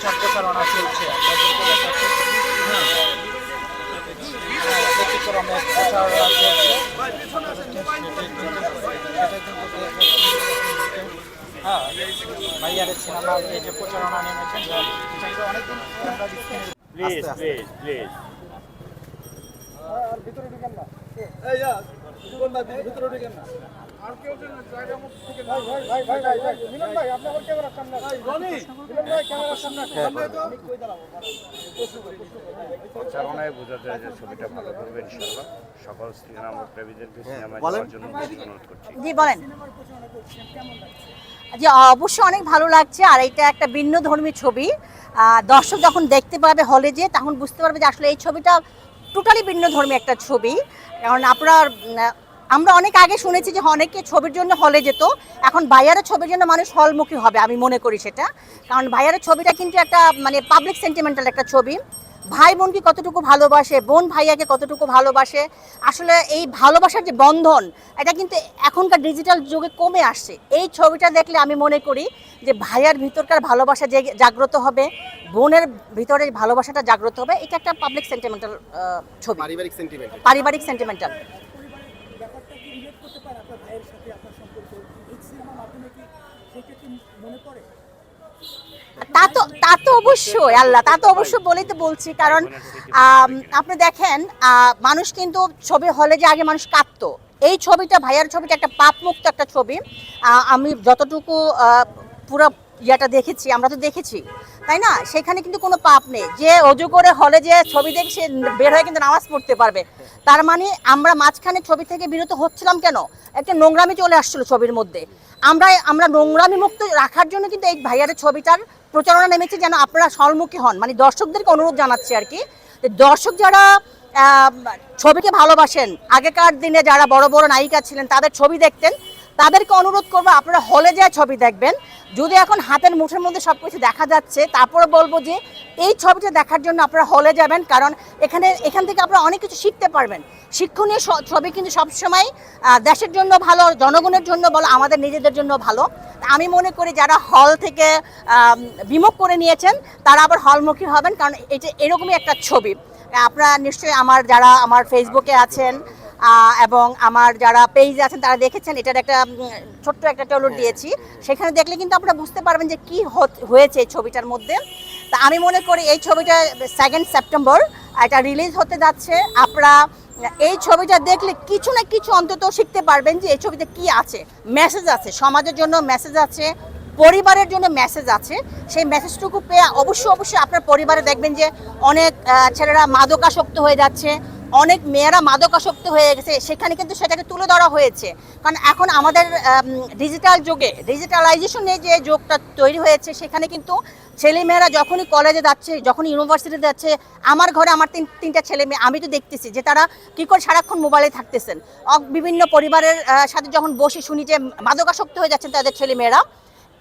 প্রচার প্রচারণা চলছে হ্যাঁ। হ্যাঁ, ব্যতিক্রমে প্রচারণা চলছে কিন্তু দেখতে হ্যাঁ ভাইয়ারের সিনেমার এই যে প্রচারণা নেমেছেন স্ক্রিনে প্লিজ আস্তে আস্তে। প্লিজ প্লিজ প্রচারণায় বোঝা যায় যে ছবিটা ভালো করবে সকল সিনেমা প্রেমীদেরকে সিনেমায় যাওয়ার জন্য অনুরোধ করছি। জি বলেন। জি অবশ্যই অনেক ভালো লাগছে। আর এটা একটা ভিন্ন ধর্মী ছবি দর্শক যখন দেখতে পাবে হলে যে তখন বুঝতে পারবে যে আসলে এই ছবিটা টোটালি ভিন্ন ধর্মী একটা ছবি। কারণ আপনার আমরা অনেক আগে শুনেছি যে অনেকে ছবির জন্য হলে যেত এখন ভাইয়ারের ছবির জন্য মানুষ হলমুখী হবে আমি মনে করি সেটা। কারণ ভাইয়ারের ছবিটা কিন্তু একটা মানে পাবলিক সেন্টিমেন্টাল একটা ছবি। ভাই বোনকে কতটুকু ভালোবাসে বোন ভাইয়াকে কতটুকু ভালোবাসে আসলে এই ভালোবাসার যে বন্ধন এটা কিন্তু এখনকার ডিজিটাল যুগে কমে আসছে। এই ছবিটা দেখলে আমি মনে করি যে ভাইয়ার ভিতরকার ভালোবাসা যে জাগ্রত হবে বোনের ভিতরে ভালোবাসাটা জাগ্রত হবে এটা একটা পাবলিক সেন্টিমেন্টাল ছবি। পারিবারিক সেন্টিমেন্ট পারিবারিক সেন্টিমেন্টাল করতে পারে আপনার ভাইয়ের সাথে আপনার সম্পর্ক। সিনেমার মাধ্যমে কি সেটা কি মনে পড়ে? তা তো তা তো অবশ্যই, আল্লাহ, তা তো অবশ্যই বলেই তো বলছি, কারণ আপনি দেখেন মানুষ কিন্তু ছবি হলে যে আগে মানুষ কাঁদতো। এই ছবিটা, ভাইয়ার ছবিটা একটা পাপমুক্ত একটা ছবি। আমি যতটুকু পুরো ইয়েটা দেখেছি, আমরা তো দেখেছি। তাই না? সেখানে কিন্তু কোনো পাপ নেই। যে অজু করে হলে যে ছবি দেখে সে বের হয়ে কিন্তু নামাজ পড়তে পারবে। তার মানে আমরা মাঝখানে ছবি থেকে বিরত হচ্ছিলাম কেন? একটা নোংরামি চলে আসছিল ছবির মধ্যে। আমরা আমরা নোংরামি মুক্ত রাখার জন্য কিন্তু এই ভাইয়ারের ছবিটার প্রচারণা নেমেছে যেন আপনারা সম্মুখী হন। মানে দর্শকদেরকে অনুরোধ জানাচ্ছি আর কি দর্শক যারা ছবিকে ভালোবাসেন, আগেকার দিনে যারা বড় বড় নায়িকা ছিলেন তাদের ছবি দেখতেন। তাদেরকে অনুরোধ করব, আপনারা হলে যায় ছবি দেখবেন। যদি এখন হাতের মুঠের মধ্যে সব কিছু দেখা যাচ্ছে, তারপরে বলব যে, এই ছবিটা দেখার জন্য আপনারা হলে যাবেন, কারণ এখানে, এখান থেকে আপনারা অনেক কিছু শিখতে পারবেন। শিক্ষণীয় ছবি কিন্তু সবসময় দেশের জন্য ভালো, জনগণের জন্য বলো আমাদের নিজেদের জন্য ভালো। আমি মনে করি যারা হল থেকে বিমুখ করে নিয়েছেন, তারা আবার হলমুখী হবেন, কারণ এটা এরকমই একটা ছবি। আপনারা নিশ্চয়ই আমার, যারা আমার ফেসবুকে আছেন এবং আমার যারা পেজ আছেন তারা দেখেছেন এটার একটা ছোট্ট একটা টলর দিয়েছি। সেখানে দেখলে কিন্তু আপনারা বুঝতে পারবেন যে কি হয়েছে এই ছবিটার মধ্যে। তা আমি মনে করি এই ছবিটা সেকেন্ড সেপ্টেম্বর এটা রিলিজ হতে যাচ্ছে। আপনারা এই ছবিটা দেখলে কিছু না কিছু অন্তত শিখতে পারবেন যে এই ছবিতে কি আছে। মেসেজ আছে সমাজের জন্য মেসেজ আছে পরিবারের জন্য মেসেজ আছে। সেই মেসেজটুকু পেয়ে অবশ্যই অবশ্যই আপনার পরিবারে দেখবেন যে অনেক ছেলেরা মাদকাসক্ত হয়ে যাচ্ছে। অনেক মেয়েরা মাদকাসক্ত হয়ে গেছে, সেখানে কিন্তু সেটাকে তুলে ধরা হয়েছে। কারণ এখন আমাদের ডিজিটাল যুগে ডিজিটালাইজেশনে যে যুগটা তৈরি হয়েছে, সেখানে কিন্তু ছেলে মেয়েরা যখনই কলেজে যাচ্ছে, যখনই ইউনিভার্সিটিতে যাচ্ছে, আমার ঘরে আমার তিন, তিনটা ছেলে মেয়ে, আমি তো দেখতেছি যে তারা কী করে সারাক্ষণ মোবাইলে থাকতেছেন। বিভিন্ন পরিবারের সাথে যখন বসে শুনি যে মাদকাসক্ত হয়ে যাচ্ছেন তাদের ছেলে মেয়েরা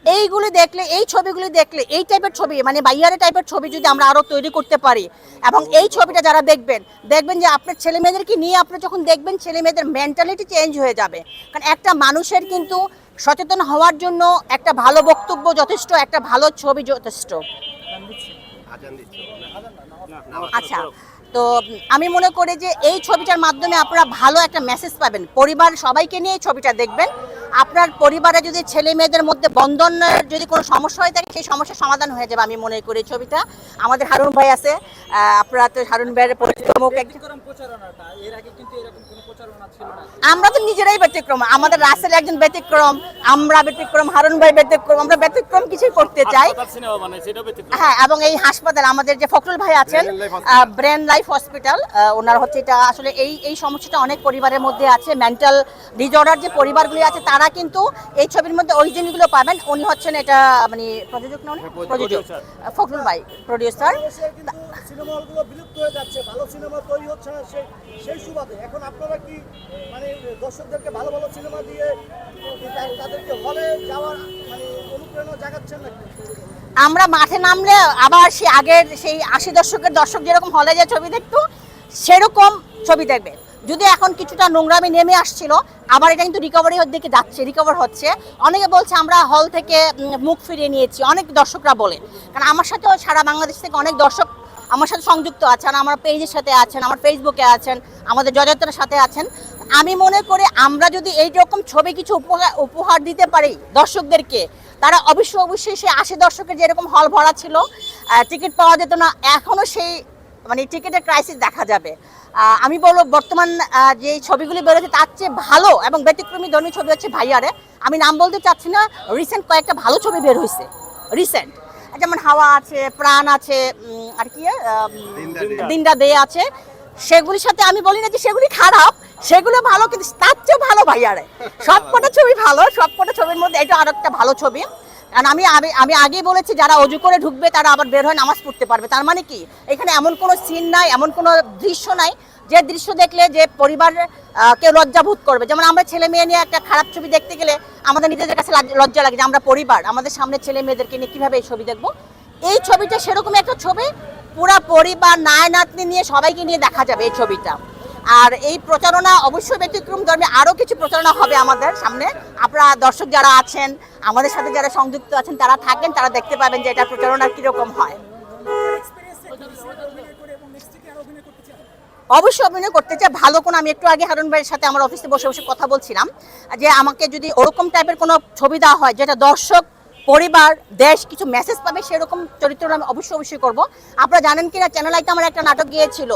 এইগুলি দেখলে, এই ছবিগুলি দেখলে, এই টাইপের ছবি মানে বাইয়ারে টাইপের ছবি যদি আমরা আরও তৈরি করতে পারি, এবং এই ছবিটা যারা দেখবেন দেখবেন যে আপনার ছেলে মেয়েদেরকে নিয়ে আপনি যখন দেখবেন ছেলে মেয়েদের মেন্টালিটি চেঞ্জ হয়ে যাবে। কারণ একটা মানুষের কিন্তু সচেতন হওয়ার জন্য একটা ভালো বক্তব্য যথেষ্ট, একটা ভালো ছবি যথেষ্ট। আচ্ছা তো আমি মনে করি যে এই ছবিটার মাধ্যমে আপনারা ভালো একটা মেসেজ পাবেন। পরিবার সবাইকে নিয়ে এই ছবিটা দেখবেন। আপনার পরিবারে যদি ছেলে মেয়েদের মধ্যে বন্ধনের যদি কোনো সমস্যা হয়ে থাকে, সেই সমস্যার সমাধান হয়ে যাবে আমি মনে করি ছবিটা। আমাদের হারুন ভাই আছে আপনারা তো হারুন ভাইয়ের পরিচিত মুখ একজন ব্যতিক্রম প্রচারণাটা এর আগে কিন্তু এরকম কোনো প্রচারণা ছিল না। আমরা তো নিজেরাই ব্যতিক্রম। আমাদের রাসেল একজন ব্যতিক্রম আমরা ব্যতিক্রম হারুন ভাই ব্যতিক্রম আমরা ব্যতিক্রম কিছুই করতে চাই। সিনেমা সেটা ব্যতিক্রম। হ্যাঁ এবং এই হাসপাতাল আমাদের যে ফখরুল ভাই আছেন. ব্রেন লাইফ হসপিটাল ওনার হচ্ছে এটা আসলে এই এই সমস্যাটা অনেক পরিবারের মধ্যে আছে মেন্টাল ডিজঅর্ডার যে পরিবারগুলি আছে তারা কিন্তু এই ছবির মধ্যে ওই জিনিসগুলো পাবেন। উনি হচ্ছেন এটা মানে প্রযোজক নন প্রযোজক। ফখরুল ভাই প্রডিউসার সিনেমা হলগুলো বিলুপ্ত হয়ে যাচ্ছে, ভালো সিনেমা তৈরি হচ্ছে না, সেই সেই সুবাদে। এখন আপনারা কি মানে দর্শকদেরকে ভালো ভালো সিনেমা দিয়ে তাদেরকে হলে যাওয়ার মানে অনুপ্রেরণা জাগাচ্ছেন নাকি? আমরা মাঠে নামলে আবার সেই আগের সেই আশি দশকের দর্শক যেরকম হলে যে ছবি দেখতো, সেরকম ছবি দেখবে। যদি এখন কিছুটা নোংরামি নেমে আসছিল, আবার এটা কিন্তু রিকভারি দিকে যাচ্ছে রিকভার হচ্ছে। অনেকে বলছে আমরা হল থেকে মুখ ফিরিয়ে নিয়েছি, অনেক দর্শকরা বলে। কারণ আমার সাথেও সারা বাংলাদেশ থেকে অনেক দর্শক আমার সাথে সংযুক্ত আছেন, আমার পেজের সাথে আছেন, আমার ফেসবুকে আছেন, আমাদের জয়যাত্রার সাথে আছেন। আমি মনে করি আমরা যদি এই রকম ছবি কিছু উপহার উপহার দিতে পারি দর্শকদেরকে, তারা অবশ্যই অবশ্যই সেই আশি দর্শকের যেরকম হল ভরা ছিল টিকিট পাওয়া যেত না এখনও সেই মানে টিকিটের ক্রাইসিস দেখা যাবে। আমি বলব বর্তমান যে ছবিগুলি বেরোচ্ছে তার চেয়ে ভালো এবং ব্যতিক্রমী ধর্মী ছবি হচ্ছে ভাইয়ারে। আমি নাম বলতে চাচ্ছি না রিসেন্ট কয়েকটা ভালো ছবি বের হয়েছে রিসেন্ট যেমন হাওয়া আছে প্রাণ আছে উম, আর কি দিনটা দে আছে। সেগুলির সাথে আমি বলি না যে সেগুলি খারাপ সেগুলো ভালো কিন্তু তার চেয়েও ভালো ভাইয়ারে সব কটা ছবি ভালো সবকটা ছবির মধ্যে এটা আর একটা ভালো ছবি। কারণ আমি আমি- আগেই বলেছি, যারা অজু করে ঢুকবে, তারা আবার বের হয়ে নামাজ পড়তে পারবে। তার মানে কি? এখানে এমন কোনো সিন নাই, এমন কোনো দৃশ্য নাই, যে দৃশ্য দেখলে যে পরিবার কেউ লজ্জাবোধ করবে। যেমন আমরা ছেলে মেয়ে নিয়ে একটা খারাপ ছবি দেখতে গেলে আমাদের নিজেদের কাছে লজ্জা লাগে যে আমরা পরিবার, আমাদের সামনে ছেলে মেয়েদেরকে নিয়ে কীভাবে এই ছবি দেখব? এই ছবিটা সেরকম একটা ছবি, পুরা পরিবার নায় নাতনি নিয়ে সবাইকে নিয়ে দেখা যাবে এই ছবিটা। আর এই প্রচারণা অবশ্যই ব্যতিক্রম ধর্মে, আরও কিছু প্রচারণা হবে আমাদের সামনে। আপনারা দর্শক যারা আছেন, আমাদের সাথে যারা সংযুক্ত আছেন, তারা থাকেন, তারা দেখতে পাবেন যে এটা প্রচারণা কীরকম হয়। অবশ্যই অভিনয় করতে চাই। ভালো কোনো, আমি একটু আগে হারুন ভাইয়ের সাথে আমার অফিসে বসে বসে কথা বলছিলাম যে আমাকে যদি ওরকম টাইপের কোনো ছবি দেওয়া হয়, যেটা দর্শক পরিবার, দেশ কিছু মেসেজ পাবে, সেরকম চরিত্র আমি অবশ্যই অবশ্যই করব। আপনারা জানেন কিনা চ্যানেল আইতে আমার একটা নাটক গিয়েছিল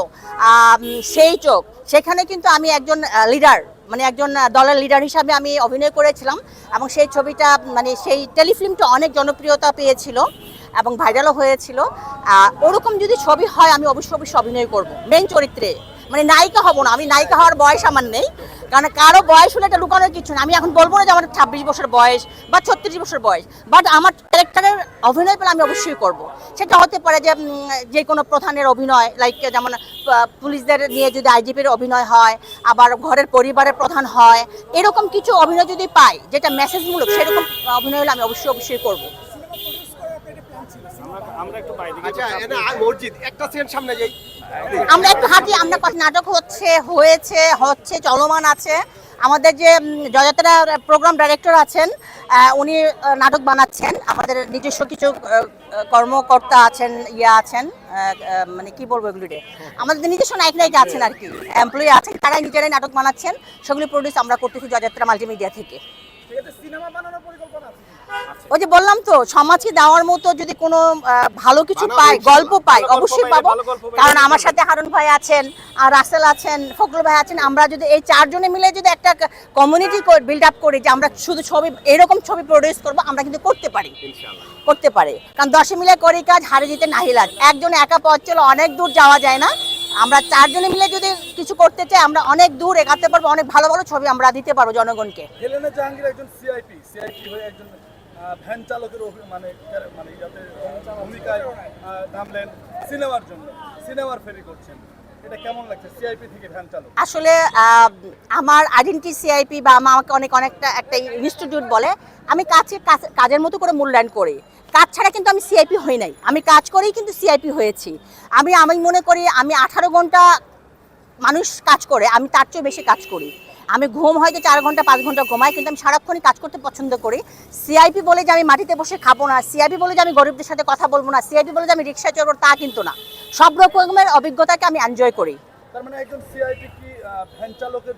সেই চোখ। সেখানে কিন্তু আমি একজন লিডার মানে একজন দলের লিডার হিসাবে আমি অভিনয় করেছিলাম এবং সেই ছবিটা মানে সেই টেলিফিল্মটা অনেক জনপ্রিয়তা পেয়েছিল এবং ভাইরালও হয়েছিল। ওরকম যদি ছবি হয়, আমি অবশ্যই অবশ্যই অভিনয় করব মেন চরিত্রে। মানে নায়িকা হব না আমি নায়িকা হওয়ার বয়স আমার নেই। কারণ কারও বয়স হলে এটা লুকানোর কিছু না। আমি এখন বলব না যে আমার ছাব্বিশ বছর বয়স বা ছত্রিশ বছর বয়স বাট আমার ক্যারেক্টারের অভিনয় পেলে আমি অবশ্যই করব। সেটা হতে পারে যে যে কোনো প্রধানের অভিনয় লাইক যেমন পুলিশদের নিয়ে যদি আইজিপির অভিনয় হয় আবার ঘরের পরিবারের প্রধান হয় এরকম কিছু অভিনয় যদি পাই যেটা মেসেজমূলক সেরকম অভিনয় হলে আমি অবশ্যই অবশ্যই করব। আচ্ছা এটা আর মসজিদ একটা সেকেন্ড সামনে যাই। আমরা একটু হাঁটি, আমরা নাটক হচ্ছে, হয়েছে, হচ্ছে, চলমান আছে। আমাদের যে জয়যাত্রা প্রোগ্রাম ডাইরেক্টর আছেন উনি নাটক বানাচ্ছেন। আমাদের নিজস্ব কিছু কর্মকর্তা আছেন ইয়ে আছেন মানে কি বলব এগুলিতে আমাদের নিজস্ব নায়ক নায়িকা আছেন আর কি। এমপ্লয়ি আছেন, তারাই নিজেরাই নাটক বানাচ্ছেন। সেগুলি প্রডিউস আমরা করতেছি জয়যাত্রা মাল্টিমিডিয়া থেকে। সিনেমা বানানোর পরিকল্পনা আছে ওই যে বললাম তো সমাজকে দেওয়ার মতো যদি কোনো ভালো কিছু পাই গল্প পাই অবশ্যই পাবো। কারণ আমার সাথে হারুন ভাই আছেন আর রাসেল আছেন ফখরুল ভাই আছেন আমরা যদি এই চারজনে মিলে যদি একটা কমিউনিটি বিল্ড আপ করি যে আমরা শুধু ছবি এরকম ছবি প্রডিউস করব আমরা কিন্তু করতে পারি। করতে পারে। কারণ দশে মিলে করি কাজ হারে জিতে নাহিলাজ একজন একা পথ চলে অনেক দূর যাওয়া যায় না। আমরা চারজনে মিলে যদি কিছু করতে চাই আমরা অনেক দূর এগাতে পারব অনেক ভালো ভালো ছবি আমরা দিতে পারব জনগণকে। হেলেনা জাহাঙ্গীর একজন সিআইপি সিআইপি হয়ে একজন ভ্যান চালকের মানে মানে ভূমিকায় নামলেন সিনেমার জন্য সিনেমার ফেরি করছেন। আসলে আমার আইডেন্টি সিআইপি বা আমা- আমাকে অনেক অনেকটা একটা ইনস্টিটিউট বলে আমি কাজ- কাজের মতো করে মূল্যায়ন করি। কাজ ছাড়া কিন্তু আমি সিআইপি হই নাই। আমি কাজ করেই কিন্তু সিআইপি হয়েছি। আমি আমি মনে করি আমি আঠারো ঘণ্টা মানুষ কাজ করে, আমি তার চেয়ে বেশি কাজ করি। আমি ঘুম হয়তো চার ঘণ্টা, পাঁচ ঘণ্টা ঘুমাই, কিন্তু আমি সারাক্ষণই কাজ করতে পছন্দ করি। সিআইপি বলে যে আমি মাটিতে বসে খাব না সিআইপি বলে যে আমি গরিবদের সাথে কথা বলব না সিআইপি বলে যে আমি রিক্সায় চড়বো, তা কিন্তু না। সব রকমের অভিজ্ঞতাকে আমি এনজয় করি। তার মানে একজন সিআইপি কি ভ্যান চালকের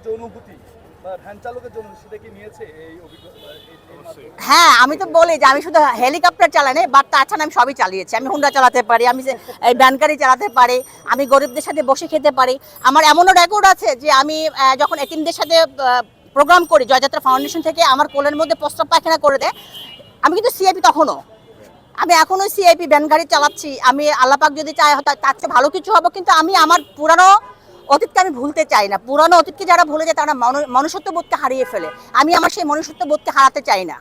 হ্যাঁ আমি তো বলি যে আমি শুধু হেলিকপ্টার চালাই না বাট তাছাড়া আমি সবই চালিয়েছি। আমি হুন্ডা চালাতে পারি আমি যে এই ভ্যান গাড়ি চালাতে পারি আমি গরিবদের সাথে বসে খেতে পারি। আমার এমনও রেকর্ড আছে যে আমি যখন এতিমদের সাথে প্রোগ্রাম করি জয়যাত্রা ফাউন্ডেশন থেকে আমার কোলের মধ্যে প্রস্তাব পায়খানা করে দেয়। আমি কিন্তু সিআইপি তখনও। আমি এখনও সিআইপি ভ্যান গাড়ি চালাচ্ছি। আমি আল্লাপাক যদি চাই তার চেয়ে ভালো কিছু হব কিন্তু আমি আমার পুরানো অতীতকে আমি ভুলতে চাই না। পুরানো অতীতকে যারা ভুলে যায়, তারা মানুষত্ব বোধকে হারিয়ে ফেলে। আমি আমার সেই মনুষ্যত্ব বোধকে হারাতে চাই না।